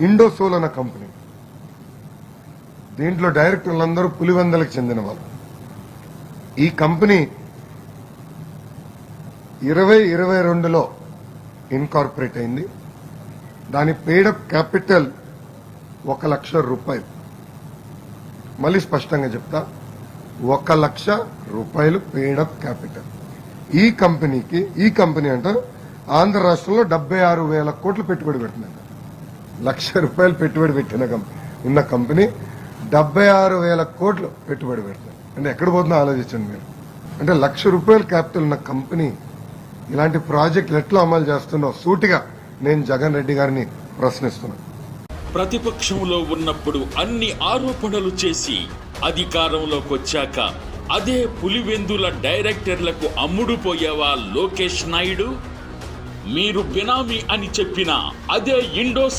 ఇండోసోల్ అన్న కంపెనీ. దీంట్లో డైరెక్టర్లందరూ పులివెందలకు చెందిన వాళ్ళు. ఈ కంపెనీ ఇరవై ఇరవై రెండులో ఇన్కార్పొరేట్ అయింది. దాని పేడప్ క్యాపిటల్ ఒక లక్ష రూపాయలు. మళ్ళీ స్పష్టంగా చెప్తా ఒక లక్ష రూపాయలు పేడప్ క్యాపిటల్ ఈ కంపెనీకి ఈ కంపెనీ అంటే ఆంధ్ర రాష్ట్రంలో డెబ్బై ఆరు వేల కోట్లు పెట్టుబడి పెట్టిందంట. లక్ష రూపాయలు పెట్టుబడి పెట్టిన ఉన్న కంపెనీ డెబ్బై ఆరు వేల కోట్లు పెట్టుబడి పెడుతుంది. అంటే ఎక్కడ పోతుందో ఆలోచించండి మీరు. అంటే లక్ష రూపాయల క్యాపిటల్ ఉన్న కంపెనీ ఇలాంటి ప్రాజెక్టులు ఎట్లా అమలు చేస్తుందో సూటిగా నేను జగన్ రెడ్డి గారిని ప్రశ్నిస్తున్నాను ప్రతిపక్షంలో ఉన్నప్పుడు అన్ని ఆరోపణలు చేసి అధికారంలోకి వచ్చాక అదే పులివెందుల డైరెక్టర్లకు అమ్ముడు పోయావా లోకేష్ నాయుడు? మీరు బినామీ అని చెప్పిన అదే ఇండోసో